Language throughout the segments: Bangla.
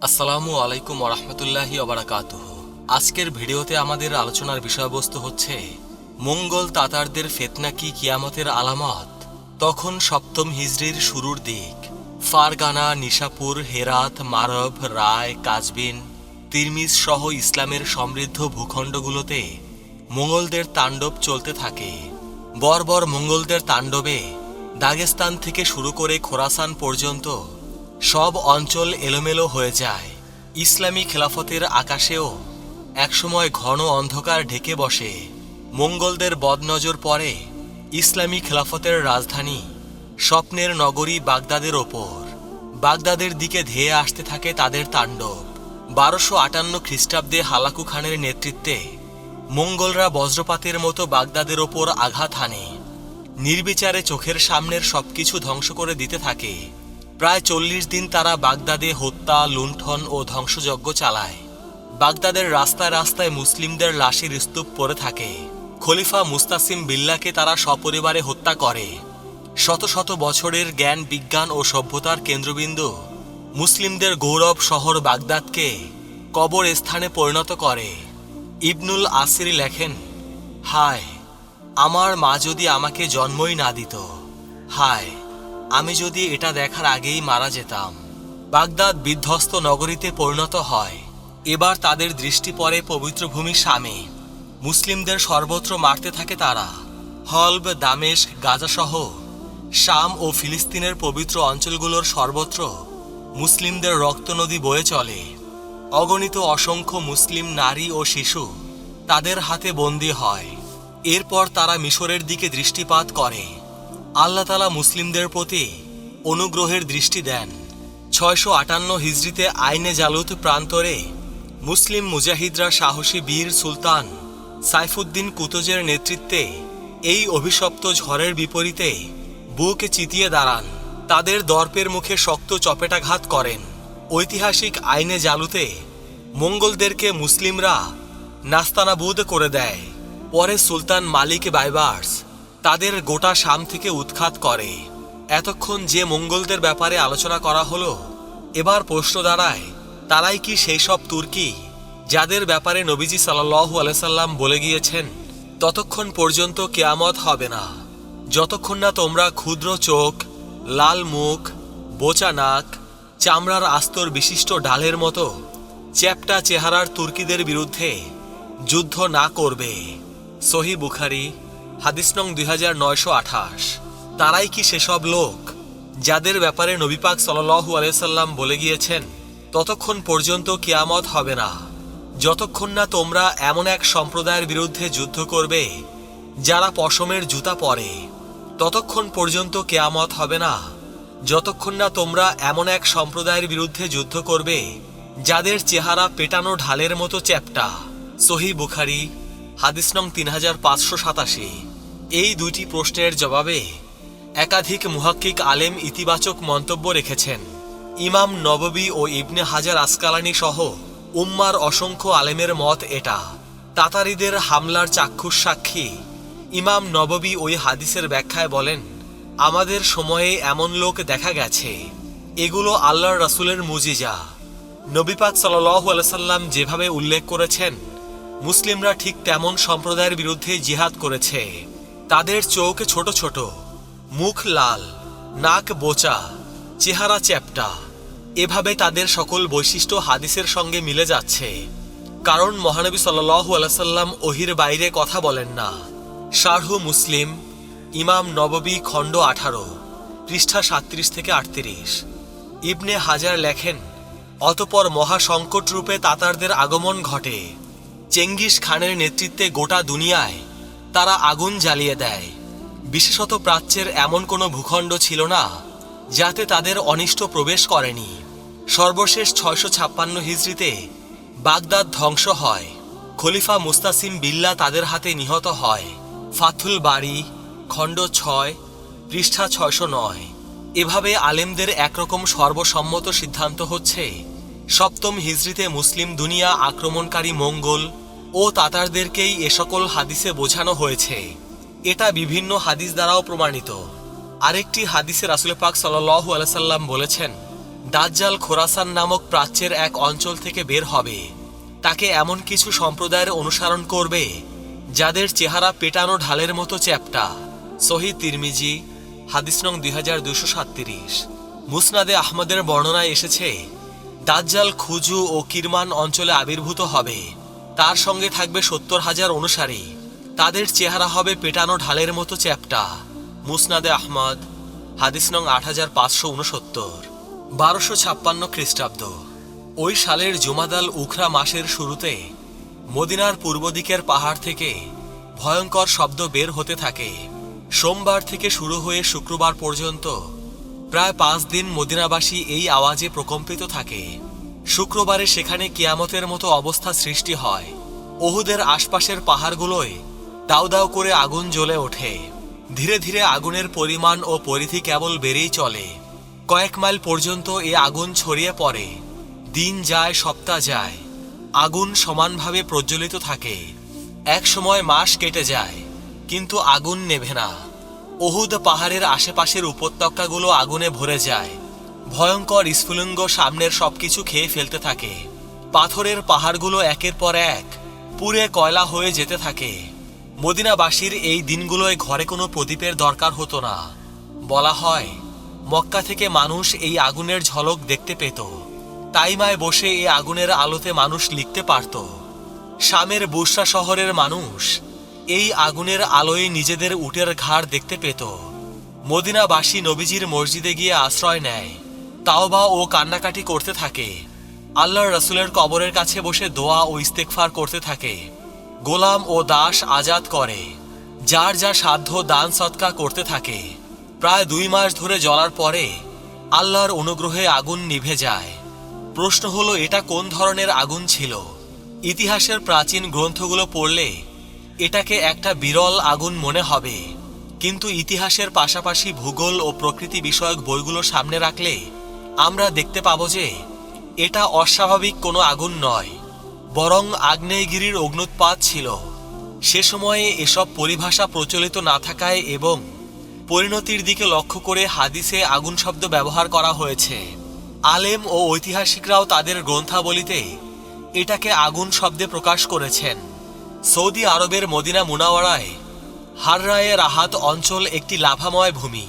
আসসালামু আলাইকুম ওরহমতুল্লাহি ওবরাকাতুহ। আজকের ভিডিওতে আমাদের আলোচনার বিষয়বস্তু হচ্ছে, মঙ্গল তাতারদের ফেতনা কি কিয়ামতের আলামত? তখন সপ্তম হিজড়ির শুরুর দিক, ফারগানা, নিশাপুর, হেরাত, মারব, রায়, কাজবিন, তিরমিজ সহ ইসলামের সমৃদ্ধ ভূখণ্ডগুলোতে মোগলদের তাণ্ডব চলতে থাকে। বর্বর মঙ্গলদের তাণ্ডবে দাগেস্তান থেকে শুরু করে খোরাসান পর্যন্ত সব অঞ্চল এলোমেলো হয়ে যায়। ইসলামী খেলাফতের আকাশেও একসময় ঘন অন্ধকার ঢেকে বসে। মঙ্গলদের বদনজর পরে ইসলামী খেলাফতের রাজধানী, স্বপ্নের নগরী বাগদাদের ওপর। বাগদাদের দিকে ধেয়ে আসতে থাকে তাদের তাণ্ডব। বারোশো আটান্ন খ্রিস্টাব্দে হালাকু খানের নেতৃত্বে মঙ্গলরা বজ্রপাতের মতো বাগদাদের ওপর আঘাত হানে। নির্বিচারে চোখের সামনের সবকিছু ধ্বংস করে দিতে থাকে। প্রায় চল্লিশ দিন তারা বাগদাদে হত্যা, লুণ্ঠন ও ধ্বংসযজ্ঞ চালায়। বাগদাদের রাস্তায় রাস্তায় মুসলিমদের লাশের স্তূপ পড়ে থাকে। খলিফা মুস্তাসিম বিল্লাকে তারা সপরিবারে হত্যা করে। শত শত বছরের জ্ঞান, বিজ্ঞান ও সভ্যতার কেন্দ্রবিন্দু মুসলিমদের গৌরব শহর বাগদাদকে কবর স্থানে পরিণত করে। ইবনুল আসিরি লেখেন, হায়, আমার মা যদি আমাকে জন্মই না দিত। হায় আমি যদি এটা দেখার আগেই মারা যেতাম। বাগদাদ বিধ্বস্ত নগরীতে পরিণত হয়। এবার তাদের দৃষ্টি পড়ে পবিত্র ভূমি শামে মুসলিমদের সর্বত্র মারতে থাকে তারা। হলব, দামেস্ক, গাজাসহ শাম ও ফিলিস্তিনের পবিত্র অঞ্চলগুলোর সর্বত্র মুসলিমদের রক্তনদী বয়ে চলে। অগণিত অসংখ্য মুসলিম নারী ও শিশু তাদের হাতে বন্দী হয়। এরপর তারা মিশরের দিকে দৃষ্টিপাত করে। আল্লাহ তালা মুসলিমদের প্রতি অনুগ্রহের দৃষ্টি দেন। ছয়শো আটান্ন হিজড়িতে আইনে জালুত প্রান্তরে মুসলিম মুজাহিদরা সাহসী বীর সুলতান সাইফুদ্দিন কুতজের নেতৃত্বে এই অভিশপ্ত ঝড়ের বিপরীতে বুকে চিতিয়ে দাঁড়ান। তাদের দর্পের মুখে শক্ত চপেটাঘাত করেন। ঐতিহাসিক আইনে জালুতে মঙ্গলদেরকে মুসলিমরা নাস্তানাবুদ করে দেয়। পরে সুলতান মালিক বাইবার্স তাদের গোটা শাম থেকে উৎখাত করে। এতক্ষণ যে মঙ্গলদের ব্যাপারে আলোচনা করা হলো, এবার প্রশ্ন দাঁড়ায়, তারাই কি সেই সব তুর্কি যাদের ব্যাপারে নবীজি সাল্লাহু আলাইসাল্লাম বলে গিয়েছেন, ততক্ষণ পর্যন্ত কেয়ামত হবে না। যতক্ষণ না তোমরা ক্ষুদ্র চোখ, লাল মুখ, বোচা নাক, চামড়ার আস্তর বিশিষ্ট ডালের মতো চ্যাপটা চেহারার তুর্কিদের বিরুদ্ধে যুদ্ধ না করবে। সহি বুখারি হাদিস নং দুই হাজার নয়শো আঠাশ। তারাই কি সেসব লোক যাদের ব্যাপারে নবীপাক সাল্লু আলাইসাল্লাম বলে গিয়েছেন, ততক্ষণ পর্যন্ত কিয়ামত হবে না। যতক্ষণ না তোমরা এমন এক সম্প্রদায়ের বিরুদ্ধে যুদ্ধ করবে, যারা পশমের জুতা পরে, ততক্ষণ পর্যন্ত কেয়ামত হবে না। যতক্ষণ না তোমরা এমন এক সম্প্রদায়ের বিরুদ্ধে যুদ্ধ করবে, যাদের চেহারা পেটানো ঢালের মতো চ্যাপটা। সহি বুখারি, হাদিস নং তিন হাজার পাঁচশো সাতাশি। এই দুইটি প্রশ্নের জবাবে একাধিক মুহাক্কিক আলেম ইতিবাচক মন্তব্য রেখেছেন। ইমাম নববী ও ইবনে হাজার আসকালানি সহ উম্মার অসংখ্য আলেমের মত এটা। তাতারিদের হামলার চাক্ষুষ সাক্ষী ইমাম নববী ওই হাদিসের ব্যাখ্যায় বলেন, আমাদের সময়ে এমন লোক দেখা গেছে। এগুলো আল্লাহর রাসূলের মুজিজা। নবীপাক সাল্লাম যেভাবে উল্লেখ করেছেন, মুসলিমরা ঠিক তেমন সম্প্রদায়ের বিরুদ্ধে জিহাদ করেছে। তাদের চোখ ছোট ছোট, মুখ লাল, নাক বোচা, চেহারা চ্যাপটা। এভাবে তাদের সকল বৈশিষ্ট্য হাদিসের সঙ্গে মিলে যাচ্ছে। কারণ মহানবী সাল্লাল্লাহু আলাইসাল্লাম ওহির বাইরে কথা বলেন না। শারহু মুসলিম, ইমাম নববী খণ্ড আঠারো, পৃষ্ঠা সাত্রিশ থেকে আটত্রিশ। ইবনে হাজার লেখেন, অতপর মহাসংকট রূপে তাতারদের আগমন ঘটে। চেঙ্গিস খানের নেতৃত্বে গোটা দুনিয়ায় তারা আগুন জ্বালিয়ে দেয়। বিশেষত প্রাচ্যের এমন কোনো ভূখণ্ড ছিল না, যাতে তাদের অনিষ্ট প্রবেশ করেনি। সর্বশেষ ছয়শো ছাপ্পান্ন হিজড়িতে বাগদাদ ধ্বংস হয়। খলিফা মুস্তাসিম বিল্লা তাদের হাতে নিহত হয়। ফাথুল বাড়ি খণ্ড ছয়, পৃষ্ঠা ছয়শো নয়। এভাবে আলেমদের একরকম সর্বসম্মত সিদ্ধান্ত হচ্ছে, সপ্তম হিজড়িতে মুসলিম দুনিয়া আক্রমণকারী মঙ্গল ও তাতারদেরকেই এ সকল হাদিসে বোঝানো হয়েছে। এটা বিভিন্ন হাদিস দ্বারাও প্রমাণিত। আরেকটি হাদিসে রাসুল পাক সাল্লাহু আলাইসাল্লাম বলেছেন, দাজ্জাল খোরাসান নামক প্রাচ্যের এক অঞ্চল থেকে বের হবে। তাকে এমন কিছু সম্প্রদায়ের অনুসরণ করবে, যাদের চেহারা পেটানো ঢালের মতো চ্যাপ্টা। সহি তিরমিজি, হাদিস নং দুই হাজার দুশো সাতত্রিশ। মুসনাদে আহমদের বর্ণনায় এসেছে, দাজ্জাল খুজু ও কিরমান অঞ্চলে আবির্ভূত হবে। তার সঙ্গে থাকবে সত্তর হাজার অনুসারী। তাদের চেহারা হবে পেটানো ঢালের মতো চ্যাপ্টা। মুসনাদে আহমদ, হাদিস নং আট হাজার পাঁচশো উনসত্তর। বারোশো ছাপ্পান্ন খ্রিস্টাব্দ। ওই সালের জুমাদাল উখরা মাসের শুরুতে মদিনার পূর্ব দিকের পাহাড় থেকে ভয়ঙ্কর শব্দ বের হতে থাকে। সোমবার থেকে শুরু হয়ে শুক্রবার পর্যন্ত প্রায় পাঁচ দিন মদিনাবাসী এই আওয়াজে প্রকম্পিত থাকে। শুক্রবারে সেখানে কিয়ামতের মতো অবস্থা সৃষ্টি হয়। ওহুদের আশপাশের পাহাড়গুলোয় দাউ দাউ করে আগুন জ্বলে ওঠে। ধীরে ধীরে আগুনের পরিমাণ ও পরিধি কেবল বেড়েই চলে। কয়েক মাইল পর্যন্ত এ আগুন ছড়িয়ে পড়ে। দিন যায়, সপ্তাহ যায়। আগুন সমানভাবে প্রজ্বলিত থাকে। এক সময় মাস কেটে যায়, কিন্তু আগুন নেভে না। ওহুদ পাহাড়ের আশেপাশের উপত্যকাগুলো আগুনে ভরে যায়। ভয়ঙ্কর স্ফুলিঙ্গ সামনের সবকিছু খেয়ে ফেলতে থাকে। পাথরের পাহাড়গুলো একের পর এক পুড়ে কয়লা হয়ে যেতে থাকে। মদিনাবাসীর এই দিনগুলোয় ঘরে কোনো প্রদীপের দরকার হতো না। বলা হয়, মক্কা থেকে মানুষ এই আগুনের ঝলক দেখতে পেত। তাইমায় বসে এই আগুনের আলোতে মানুষ লিখতে পারত। শামের বুসরা শহরের মানুষ এই আগুনের আলোয় নিজেদের উটের ঘাড় দেখতে পেত। মদিনাবাসী নবীজির মসজিদে গিয়ে আশ্রয় নেয়। তাওবা ও কান্নাকাটি করতে থাকে। আল্লাহর রসুলের কবরের কাছে বসে দোয়া ও ইস্তেকফার করতে থাকে। গোলাম ও দাস আজাদ করে, যার যা সাধ্য দান সৎকা করতে থাকে। প্রায় দুই মাস ধরে জ্বলার পরে আল্লাহর অনুগ্রহে আগুন নিভে যায়। প্রশ্ন হলো, এটা কোন ধরনের আগুন ছিল? ইতিহাসের প্রাচীন গ্রন্থগুলো পড়লে এটাকে একটা বিরল আগুন মনে হবে। কিন্তু ইতিহাসের পাশাপাশি ভূগোল ও প্রকৃতি বিষয়ক বইগুলো সামনে রাখলে আমরা দেখতে পাবো যে এটা অস্বাভাবিক কোনো আগুন নয়, বরং আগ্নেয়গিরির অগ্নুৎপাত ছিল। সে সময়ে এসব পরিভাষা প্রচলিত না থাকায় এবং পরিণতির দিকে লক্ষ্য করে হাদিসে আগুন শব্দ ব্যবহার করা হয়েছে। আলেম ও ঐতিহাসিকরাও তাদের গ্রন্থাবলিতে এটাকে আগুন শব্দে প্রকাশ করেছেন। সৌদি আরবের মদিনা মুনাওয়ারায় হাররায়ে রাহাত অঞ্চল একটি লাভাময় ভূমি।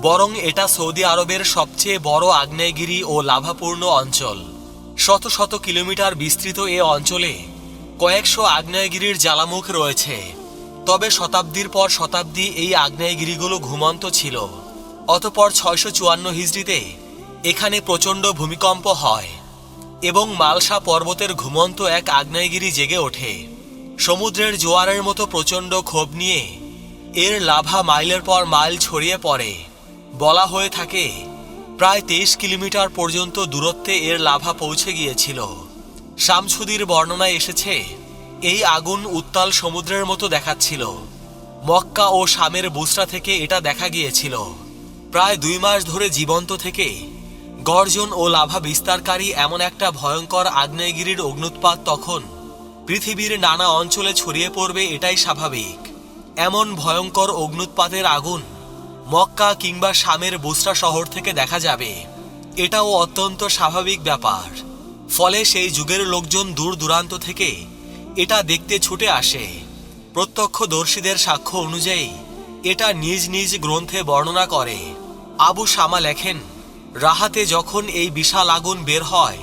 বরং এটা সৌদি আরবের সবচেয়ে বড় আগ্নেয়গিরি ও লাভাপূর্ণ অঞ্চল। শত শত কিলোমিটার বিস্তৃত এ অঞ্চলে কয়েকশো আগ্নেয়গিরির জ্বালামুখ রয়েছে। তবে শতাব্দীর পর শতাব্দী এই আগ্নেয়গিরিগুলো ঘুমন্ত ছিল। অতপর ছয়শো চুয়ান্ন হিজড়িতে এখানে প্রচণ্ড ভূমিকম্প হয় এবং মালসা পর্বতের ঘুমন্ত এক আগ্নেয়গিরি জেগে ওঠে। সমুদ্রের জোয়ারের মতো প্রচণ্ড ক্ষোভ নিয়ে এর লাভা মাইলের পর মাইল ছড়িয়ে পড়ে। বলা হয়ে থাকে, প্রায় তেইশ কিলোমিটার পর্যন্ত দূরত্বে এর লাভা পৌঁছে গিয়েছিল। শামসুদির বর্ণনায় এসেছে, এই আগুন উত্তাল সমুদ্রের মতো দেখাচ্ছিল। মক্কা ও শামের বুসরা থেকে এটা দেখা গিয়েছিল। প্রায় দুই মাস ধরে জীবন্ত থেকে গর্জন ও লাভা বিস্তারকারী এমন একটা ভয়ঙ্কর আগ্নেয়গিরির অগ্নুৎপাত তখন পৃথিবীর নানা অঞ্চলে ছড়িয়ে পড়বে এটাই স্বাভাবিক। এমন ভয়ঙ্কর অগ্নুৎপাতের আগুন মক্কা কিংবা শামের বুসরা শহর থেকে দেখা যাবে। এটাও অত্যন্ত স্বাভাবিক ব্যাপার। ফলে সেই যুগের লোকজন দূর দূরান্ত থেকে এটা দেখতে ছুটে আসে। প্রত্যক্ষদর্শীদের সাক্ষ্য অনুযায়ী, এটা নিজ নিজ গ্রন্থে বর্ণনা করে। আবু শামা লেখেন, রাহাতে যখন এই বিশাল আগুন বের হয়,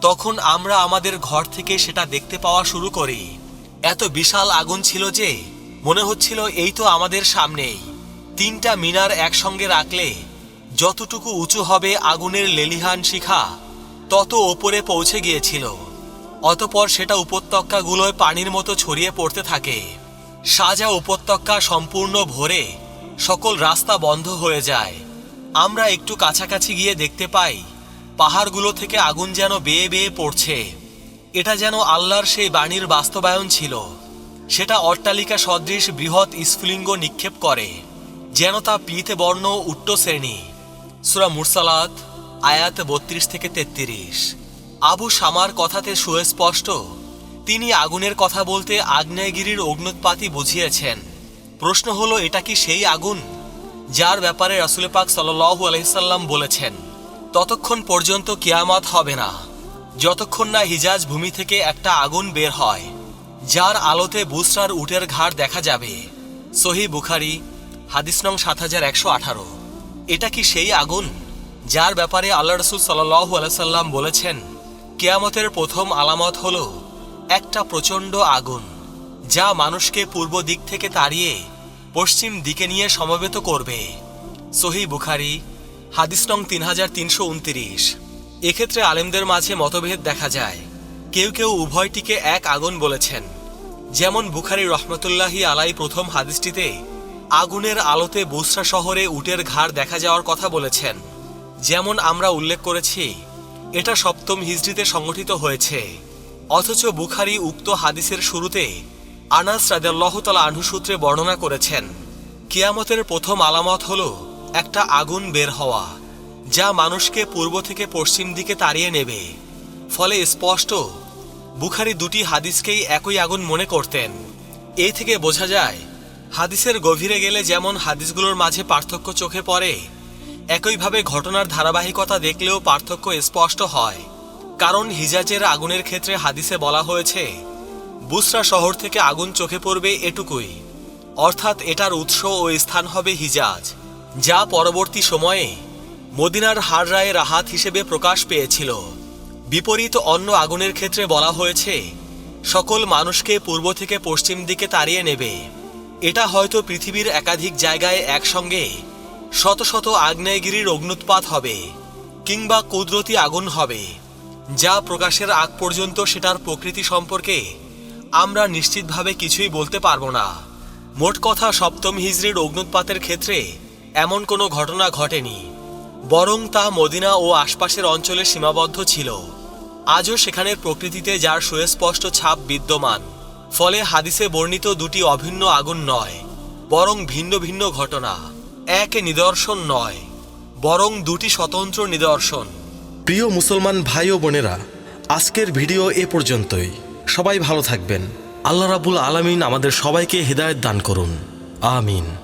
তখন আমরা আমাদের ঘর থেকে সেটা দেখতে পাওয়া শুরু করি। এত বিশাল আগুন ছিল যে, মনে হচ্ছিল এই তো আমাদের সামনেই। তিনটা মিনার একসঙ্গে রাখলে যতটুকু উঁচু হবে আগুনের লেলিহান শিখা, তত ওপরে পৌঁছে গিয়েছিল। অতপর সেটা উপত্যকাগুলোয় পানির মতো ছড়িয়ে পড়তে থাকে। সাজা উপত্যকা সম্পূর্ণ ভরে সকল রাস্তা বন্ধ হয়ে যায়। আমরা একটু কাছাকাছি গিয়ে দেখতে পাই, পাহাড়গুলো থেকে আগুন যেন বেয়ে বেয়ে পড়ছে। এটা যেন আল্লাহর সেই বাণীর বাস্তবায়ন ছিল। সেটা অট্টালিকা সদৃশ বৃহৎ স্ফুলিঙ্গ নিক্ষেপ করে। যেন তা পিতে বর্ণ উট্ট শ্রেণি। সুরা মুরসালাত, আয়াত বত্রিশ থেকে তেত্রিশ। আবু শামার কথাতে সুস্পষ্ট, তিনি আগুনের কথা বলতে আগ্নেয়গিরির অগ্নুৎপাতই বুঝিয়েছেন। প্রশ্ন হলো, এটা কি সেই আগুন? যার ব্যাপারে রাসুল পাক সাল্লাল্লাহু আলহিসাল্লাম বলেছেন, ততক্ষণ পর্যন্ত কিয়ামত হবে না। যতক্ষণ না হিজাজ ভূমি থেকে একটা আগুন বের হয়, যার আলোতে বুসরার উটের ঘাড় দেখা যাবে। সহি বুখারি হাদিস নং সাত হাজার একশো আঠারো। এটা কি সেই আগুন যার ব্যাপারে আল্লাহ রসুল সাল্লাহ আলাইসাল্লাম বলেছেন, কেয়ামতের প্রথম আলামত হল একটা প্রচণ্ড আগুন যা মানুষকে পূর্ব দিক থেকে তাড়িয়ে পশ্চিম দিকে নিয়ে সমবেত করবে। সহি বুখারি, হাদিস নং তিন হাজার তিনশো উনতিরিশ। এক্ষেত্রে আলেমদের মাঝে মতভেদ দেখা যায়। কেউ কেউ উভয়টিকে এক আগুন বলেছেন। যেমন বুখারি রহমতুল্লাহি আলাই প্রথম হাদিসটিতে আগুনের আলোতে বুসরা শহরে উটের ঘাড় দেখা যাওয়ার কথা বলেছেন। যেমন আমরা উল্লেখ করেছি, এটা সপ্তম হিজড়িতে সংগঠিত হয়েছে। অথচ বুখারি উক্ত হাদিসের শুরুতে আনাস রাজাল্লাহতালা আনহু সূত্রে বর্ণনা করেছেন, কিয়ামতের প্রথম আলামত হল একটা আগুন বের হওয়া, যা মানুষকে পূর্ব থেকে পশ্চিম দিকে তাড়িয়ে নেবে। ফলে স্পষ্ট, বুখারি দুটি হাদিসকেই একই আগুন মনে করতেন। এই থেকে বোঝা যায় হাদিসের গভীরে গেলে যেমন হাদিসগুলোর মাঝে পার্থক্য চোখে পড়ে, একইভাবে ঘটনার ধারাবাহিকতা দেখলেও পার্থক্য স্পষ্ট হয়। কারণ হিজাজের আগুনের ক্ষেত্রে হাদিসে বলা হয়েছে, বুসরা শহর থেকে আগুন চোখে পড়বে এটুকুই। অর্থাৎ এটার উৎস ও স্থান হবে হিজাজ, যা পরবর্তী সময়ে মদিনার হাররায়ে রাহাত হিসেবে প্রকাশ পেয়েছিল। বিপরীত অন্য আগুনের ক্ষেত্রে বলা হয়েছে, সকল মানুষকে পূর্ব থেকে পশ্চিম দিকে তাড়িয়ে নেবে। এটা হয়তো পৃথিবীর একাধিক জায়গায় একসঙ্গে। শত শত আগ্নেয়গিরির অগ্নুৎপাত হবে, কিংবা কুদরতি আগুন হবে, যা প্রকাশের আগ পর্যন্ত সেটার প্রকৃতি সম্পর্কে আমরা নিশ্চিতভাবে কিছুই বলতে পারব না। মোট কথা, সপ্তম হিজড়ির অগ্নুৎপাতের ক্ষেত্রে এমন কোনো ঘটনা ঘটেনি, বরং তা মদিনা ও আশপাশের অঞ্চলে সীমাবদ্ধ ছিল। আজও সেখানের প্রকৃতিতে যার সুস্পষ্ট ছাপ বিদ্যমান। ফলে হাদিসে বর্ণিত দুটি অভিন্ন আগুন নয়, বরং ভিন্ন ভিন্ন ঘটনা। এক নিদর্শন নয়, বরং দুটি স্বতন্ত্র নিদর্শন। প্রিয় মুসলমান ভাই ও বোনেরা, আজকের ভিডিও এ পর্যন্তই। সবাই ভালো থাকবেন। আল্লাহ রাবুল আলমিন আমাদের সবাইকে হৃদায়ত দান করুন। আমিন।